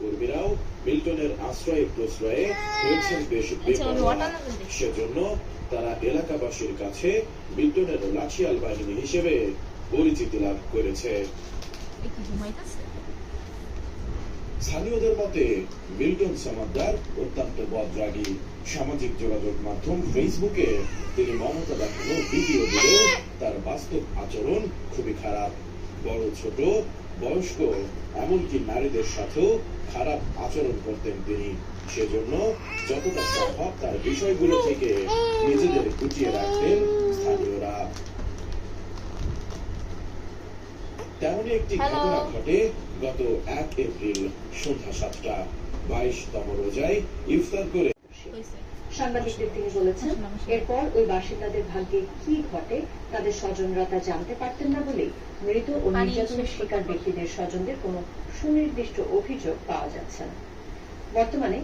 কর্মীরাও মিল্টনের আশ্রয়ে প্রশ্রয়ে হয়েছেন বেশ আচ্ছা, সেজন্য তারা এলাকাবাসীর কাছে মিল্টনের লাঠিয়াল বাহিনী হিসেবে পরিচিতি লাভ করেছে। স্থানীয়দের মতে মিল্টন সমাদ্দার অত্যন্ত বদরাগী। সামাজিক যোগাযোগ মাধ্যম ফেসবুকে তিনি মমতা দেখানো ভিডিও দিলেও তার বাস্তব আচরণ খুবই খারাপ। বড় ছোট বয়স্ক এমনকি নারীদের সাথেও খারাপ আচরণ করতেন তিনি। সেজন্য যতটা সম্ভব তার বিষয়গুলো থেকে নিজেদের গুটিয়ে রাখতেন স্থানীয়রা। তেমনই একটি ঘটনা ঘটে গত এক এপ্রিল সন্ধ্যা সাতটা। বাইশতম রোজায় ইফতার করে সাংবাদিকদের তিনি বলেছেন এরপর ওই বাসিন্দাদের ভাগ্যে কি ঘটে তাদের স্বজনরা তা জানতে পারতেন না বলেই মৃত ও নির্যাতনের শিকার। ব্যক্তিদের স্বজনদের কোনো সুনির্দিষ্ট অভিযোগ পাওয়া যাচ্ছে না বর্তমানে